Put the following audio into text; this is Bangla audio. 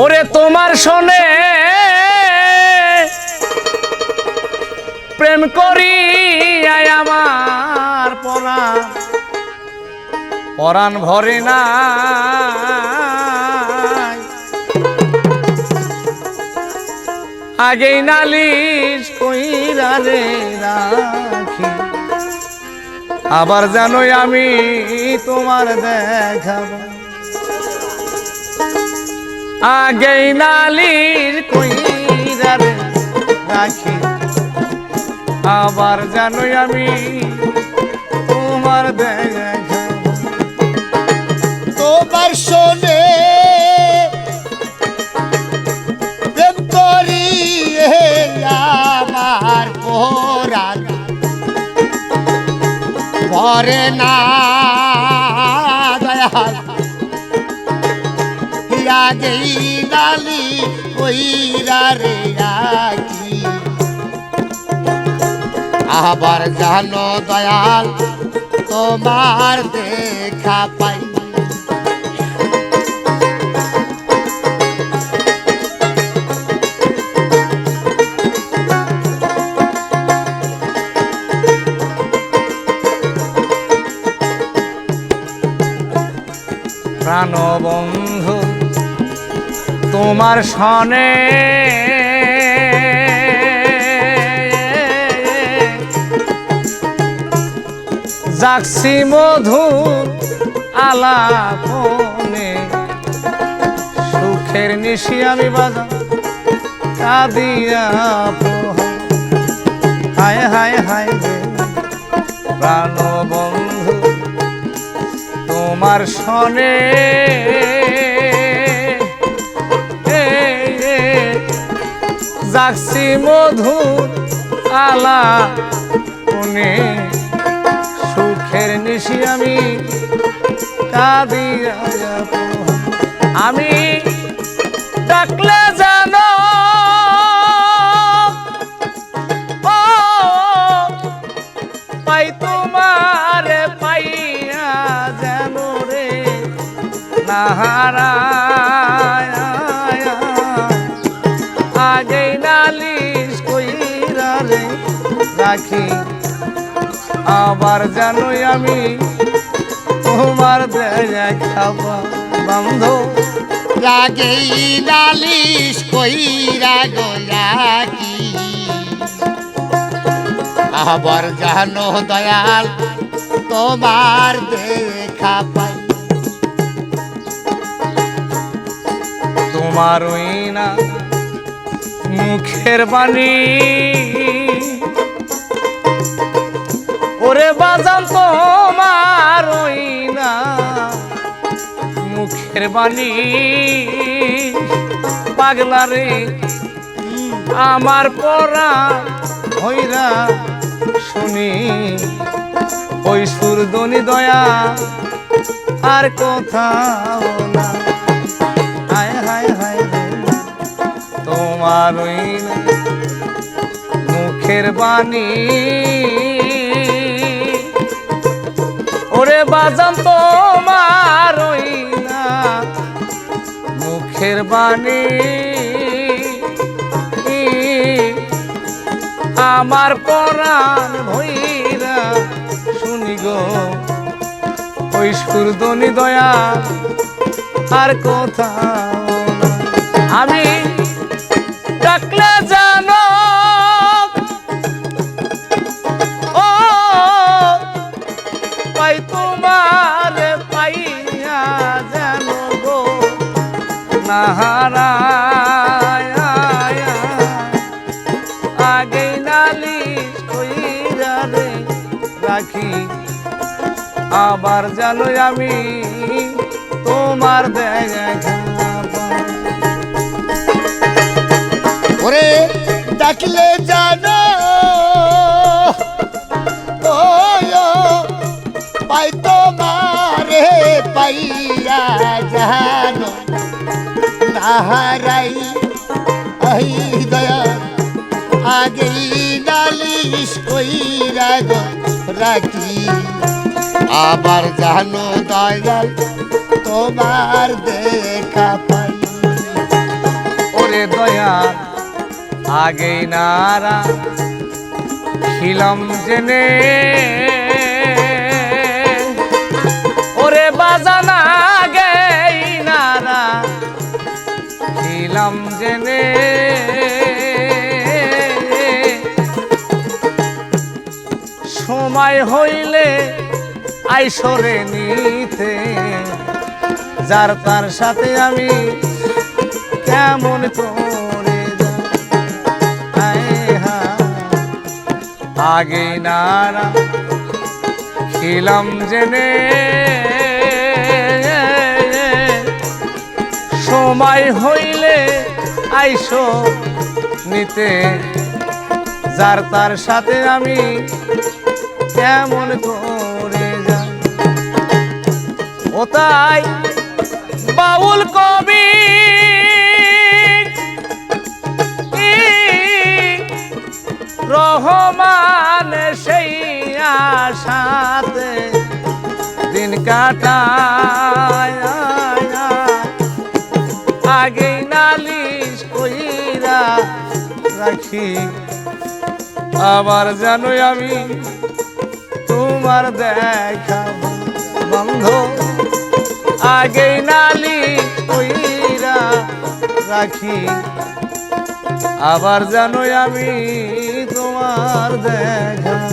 ওরে তোমার শোনে প্রেম করি আমার পরাণ পরাণ ভরে না আগেই নালিশ কইরা রে রাখি। আবার জানোই আমি তোমার দেখাবো। আগেই নালির কইরা রে রাখি। আবার জানোই আমি তোমার দেখাবো তোমার শোনে আমার পোরান ভরে না, দয়াল। আগেই নালি কইরা রে আবার জানো দয়াল তোমার দেখা পাই। প্রাণ বন্ধু তোমার সনে যাচ্ছি মধু আলাপনে। সুখের নিশি আমি বাজা কাদিয়া হায় হায় হায় প্রাণ বন্ধু তোমার সনে যাচ্ছি মধু আলা। কোনে সুখের নিশি আমি কাঁদিয়া আমি ডাকলে জানো পাই তোমারে পাইয়া যেন রে। নাহারায় রাখি। আবার জানোই আমি তোমার দেখাবা বন্ধ লাগেই নালিশ কইরা গোলাকি আবার জানো দয়াল তোমার দেখা পাই তোমার ওই না মুখের বাণী। ওরে বাজান তোমার না, মুখের বাণী। পাগলা রে, আমার পরা হইরা শুনি। ওই সুরদনি দয়া আর কোথাও না। হায় হায় হায় তোমার মুখের বাণী। ওরে বাজান তোমার না, মুখের বাণী আমার পরাণ ভৈরা, শুনি গো, ওই সুরদনি দয়া আর কোথাও না। আমি কইরা রাখি। আবার জানো আমি তোমার ওরে ডাকলে জানো পাই তোমারে পাইয়া জানো। নাহারাই আই দয়া, আগেই নালিশ কইরা গো রাখি আবার জানো দয়াল, তোমার দেখা পাই। ওরে দয়াল, আগেই নারা ছিলাম জেনে আইসরে নিতে, যার তার সাথে আমি কেমন করে আগে নারা খিলাম জেনে, সময় হইলে আইসো নিতে, যার তার সাথে আমি কেমন করে ও তাই বাউল কবি রহমান সেই আশাতে দিন কাটায়, আগে নালিশ কইরা রাখি। আবার জানো আমি তোমার দেখা বন্ধ। আগে নালি কইরা রাখি। আবার জানো আমি তোমার দেখা।